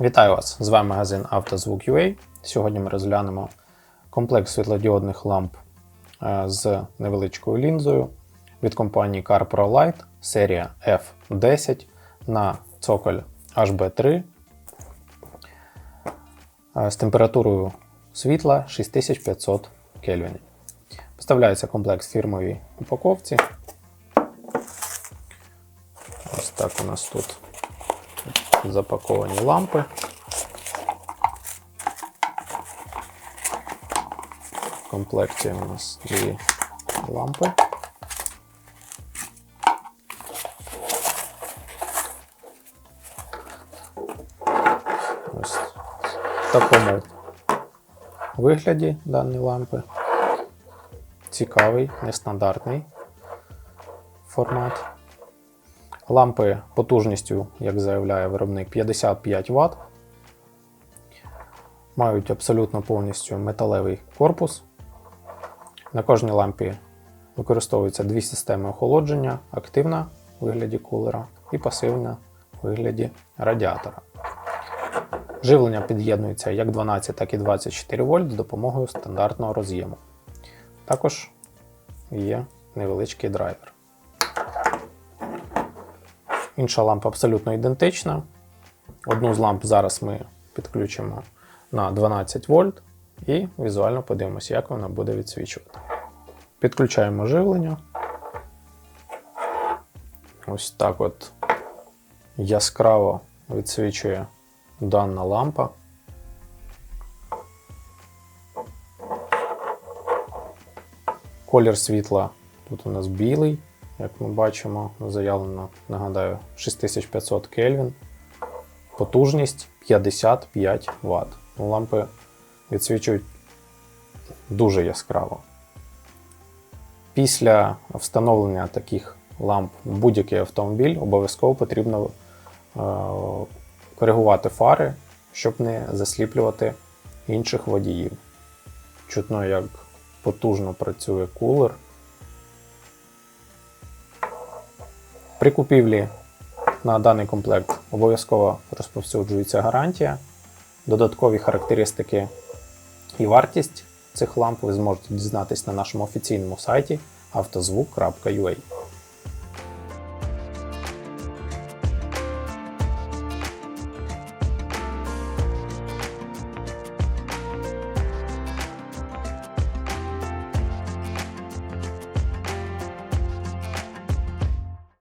Вітаю вас! З вами магазин «Автозвук.UA». Сьогодні ми розглянемо комплект світлодіодних ламп е, з невеличкою лінзою від компанії CarPro Light серія F10 на цоколь HB3 е, з температурою світла 6500 кельвінів. Поставляється комплект фірмовій упаковці. Ось так у нас тут запаковані лампи. В комплекті у нас дві лампи. Ось в такому вигляді дані лампи. Цікавий, нестандартний формат. Лампи потужністю, як заявляє виробник, 55 Вт. Мають абсолютно повністю металевий корпус. На кожній лампі використовуються дві системи охолодження: активна в вигляді кулера і пасивна в вигляді радіатора. Живлення під'єднується як 12, так і 24 вольт з допомогою стандартного роз'єму. Також є невеличкий драйвер. Інша лампа абсолютно ідентична. Одну з ламп зараз ми підключимо на 12 вольт і візуально подивимося, як вона буде відсвічувати. Підключаємо живлення. Ось так от яскраво відсвічує дана лампа. Колір світла тут у нас білий, як ми бачимо, заявлено, нагадаю, 6500 Кельвін. Потужність 55 Вт. Лампи відсвічують дуже яскраво. Після встановлення таких ламп в будь-який автомобіль обов'язково потрібно е, коригувати фари, щоб не засліплювати інших водіїв. Чутно, як потужно працює кулер. При купівлі на даний комплект обов'язково розповсюджується гарантія. Додаткові характеристики і вартість цих ламп ви зможете дізнатись на нашому офіційному сайті автозвук.ua.